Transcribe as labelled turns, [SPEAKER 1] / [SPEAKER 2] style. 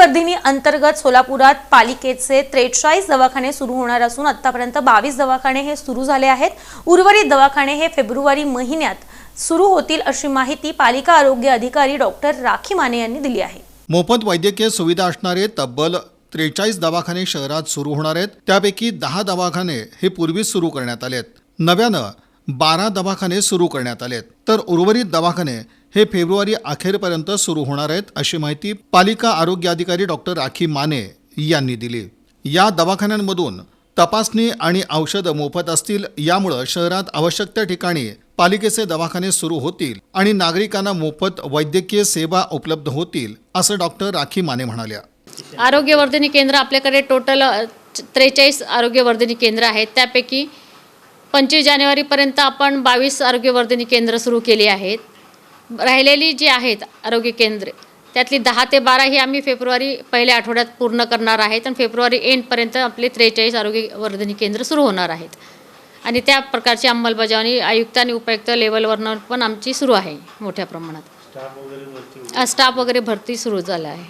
[SPEAKER 1] वर्धिनी अंतर्गत सोलापुरात पालिकेचे त्रेचाळीस दवाखाने सुरू होणार असून आतापर्यंत बावीस दवाखाने हे सुरू झाले आहेत. उर्वरित दवाखाने हे फेब्रुवारी महिन्यात सुरू होतील अशी माहिती पालिका आरोग्य अधिकारी डॉक्टर राखी माने यांनी दिली आहे.
[SPEAKER 2] मोफत वैद्यकीय सुविधा असणारे तब्बल त्रेचाळीस दवाखाने शहरात सुरू होणार आहेत. त्यापैकी दहा दवाखाने हे पूर्वीच सुरू करण्यात आलेत. नव्यानं बारा दवाखाने सुरू करण्यात आलेत. तर उर्वरित दवाखाने हे फेब्रुवारी अखेरपर्यंत सुरू होणार आहेत अशी माहिती पालिका आरोग्य अधिकारी डॉक्टर राखी माने यांनी दिली. या दवाखान्यांमधून तपासणी आणि औषधं मोफत असतील यामुळं शहरात आवश्यक त्या ठिकाणी पालिकेचे दवाखाने सुरू होतील आणि नागरिकांना मोफत वैद्यकीय सेवा उपलब्ध होतील असं डॉक्टर राखी माने म्हणाल्या.
[SPEAKER 3] आरोग्यवर्धिनी केंद्र आपल्याकडे टोटल त्रेचाळीस आरोग्यवर्धिनी केंद्र आहेत. त्यापैकी पंचवीस जानेवारीपर्यंत आपण बावीस आरोग्यवर्धिनी केंद्र सुरू केली आहेत. राहिलेली जी आहेत आरोग्य केंद्रे त्यातली दहा ते बारा ही आम्ही फेब्रुवारी पहिल्या आठवड्यात पूर्ण करणार आहेत आणि फेब्रुवारी एंडपर्यंत आपले त्रेचाळीस आरोग्यवर्धिनी केंद्र सुरू होणार आहेत. आणि त्या प्रकारची अंमलबजावणी आयुक्त आणि उपायुक्त लेवलवरनं पण आमची सुरू आहे मोठ्या प्रमाणात. स्टाफ वगैरे भरती सुरू झाला आहे.